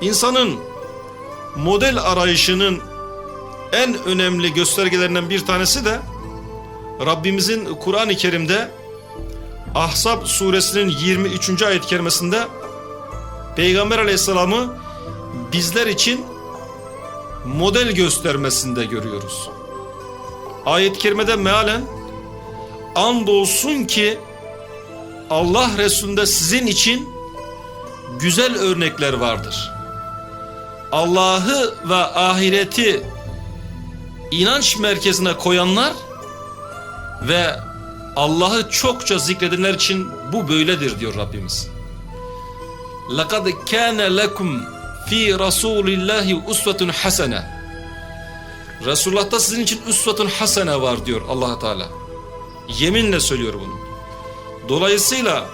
İnsanın model arayışının en önemli göstergelerinden bir tanesi de Rabbimizin Kur'an-ı Kerim'de Ahzab suresinin 23. ayet kerimesinde Peygamber aleyhisselamı bizler için model göstermesinde görüyoruz. Ayet-i kerimede mealen andolsun ki Allah Resulü'nde sizin için güzel örnekler vardır. Allah'ı ve ahireti inanç merkezine koyanlar ve Allah'ı çokça zikredenler için bu böyledir diyor Rabbimiz. لَقَدْ كَانَ لَكُمْ fi Rasulillahi usvetun hasene. Resulullah'ta sizin için usvetun hasene var diyor allah Teala. Yeminle söylüyor bunu. Dolayısıyla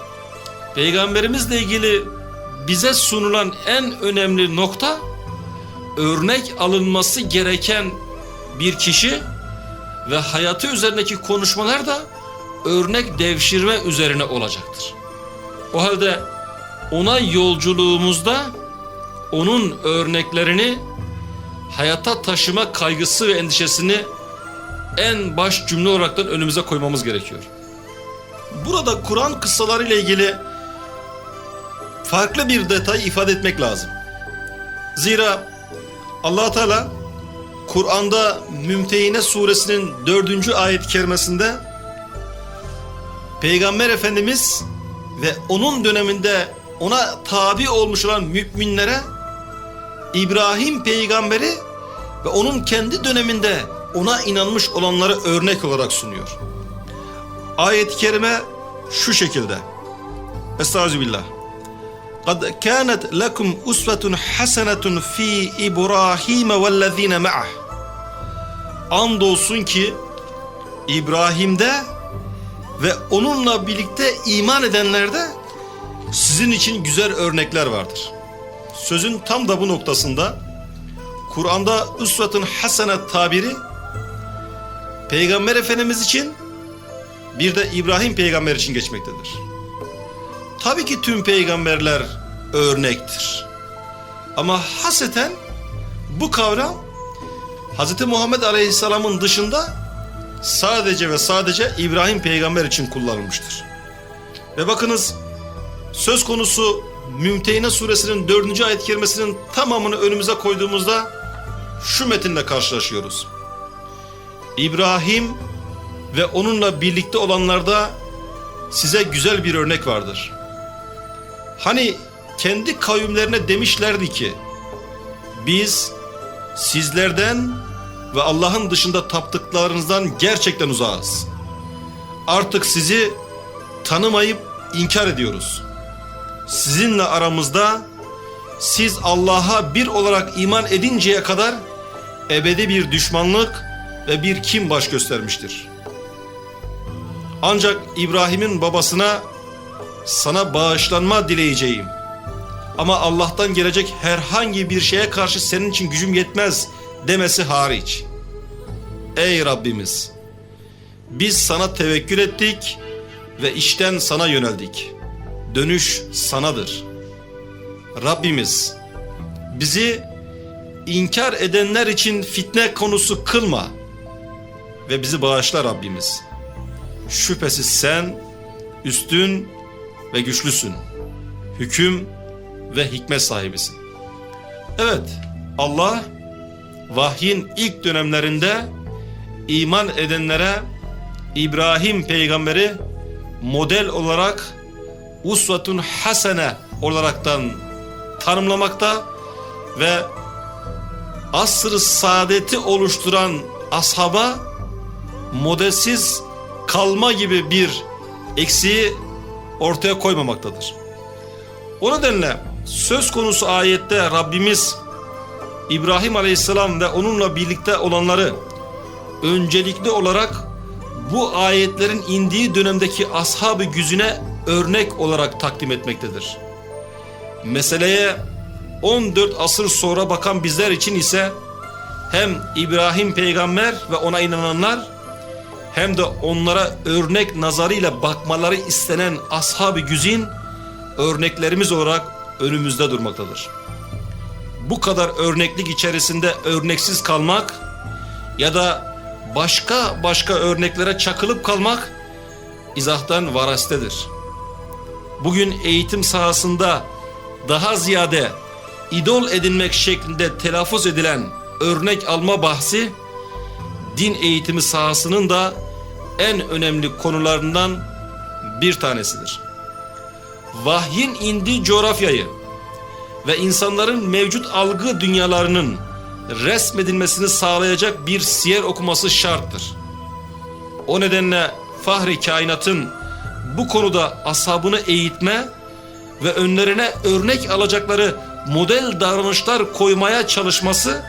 peygamberimizle ilgili bize sunulan en önemli nokta örnek alınması gereken bir kişi ve hayatı üzerindeki konuşmalar da örnek devşirme üzerine olacaktır. O halde ona yolculuğumuzda onun örneklerini hayata taşıma kaygısı ve endişesini en baş cümle olaraktan önümüze koymamız gerekiyor. Burada Kur'an kıssaları ile ilgili farklı bir detay ifade etmek lazım. Zira allah Teala Kur'an'da Mümtehine suresinin dördüncü ayet-i kerimesinde Peygamber Efendimiz ve onun döneminde ona tabi olmuş olan müminlere İbrahim peygamberi ve onun kendi döneminde ona inanmış olanları örnek olarak sunuyor. Ayet-i kerime şu şekilde. Estağfirullah. قَدْ كَانَتْ لَكُمْ أُسْوَةٌ حَسَنَةٌ ف۪ي إِبْرَاهِيمَ وَالَّذ۪ينَ مَعَهُ Andolsun ki İbrahim'de ve onunla birlikte iman edenlerde sizin için güzel örnekler vardır. Sözün tam da bu noktasında Kur'an'da üsvetun hasene tabiri Peygamber Efendimiz için bir de İbrahim peygamber için geçmektedir. Tabii ki tüm peygamberler örnektir. Ama haseten bu kavram Hz. Muhammed Aleyhisselam'ın dışında sadece ve sadece İbrahim peygamber için kullanılmıştır. Ve bakınız söz konusu Mümtehine suresinin dördüncü ayet kerimesinin tamamını önümüze koyduğumuzda şu metinle karşılaşıyoruz. İbrahim ve onunla birlikte olanlarda size güzel bir örnek vardır. Hani kendi kavimlerine demişlerdi ki biz sizlerden ve Allah'ın dışında taptıklarınızdan gerçekten uzağız. Artık sizi tanımayıp inkar ediyoruz. Sizinle aramızda siz Allah'a bir olarak iman edinceye kadar ebedi bir düşmanlık ve bir kim baş göstermiştir. Ancak İbrahim'in babasına sana bağışlanma dileyeceğim. Ama Allah'tan gelecek herhangi bir şeye karşı senin için gücüm yetmez demesi hariç. Ey Rabbimiz! Biz sana tevekkül ettik ve işten sana yöneldik. Dönüş sanadır. Rabbimiz bizi inkar edenler için fitne konusu kılma ve bizi bağışla Rabbimiz. Şüphesiz sen üstün ve güçlüsün. Hüküm ve hikmet sahibisin. Evet Allah vahyin ilk dönemlerinde iman edenlere İbrahim peygamberi model olarak usvetun hasene olaraktan tanımlamakta ve asr-ı saadeti oluşturan ashaba modelsiz kalma gibi bir eksiği ortaya koymamaktadır. O nedenle söz konusu ayette Rabbimiz İbrahim Aleyhisselam ve onunla birlikte olanları öncelikli olarak bu ayetlerin indiği dönemdeki ashab-ı güzüne örnek olarak takdim etmektedir. Meseleye 14 asır sonra bakan bizler için ise hem İbrahim peygamber ve ona inananlar hem de onlara örnek nazarıyla bakmaları istenen ashab-ı güzin örneklerimiz olarak önümüzde durmaktadır. bu kadar örneklik içerisinde örneksiz kalmak ya da başka başka örneklere çakılıp kalmak izahtan varastedir. Bugün eğitim sahasında daha ziyade idol edinmek şeklinde telaffuz edilen örnek alma bahsi din eğitimi sahasının da en önemli konularından bir tanesidir. Vahyin indiği coğrafyayı ve insanların mevcut algı dünyalarının resmedilmesini sağlayacak bir siyer okuması şarttır. O nedenle Fahri Kainat'ın bu konuda ashabını eğitme ve önlerine örnek alacakları model davranışlar koymaya çalışması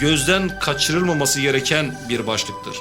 gözden kaçırılmaması gereken bir başlıktır.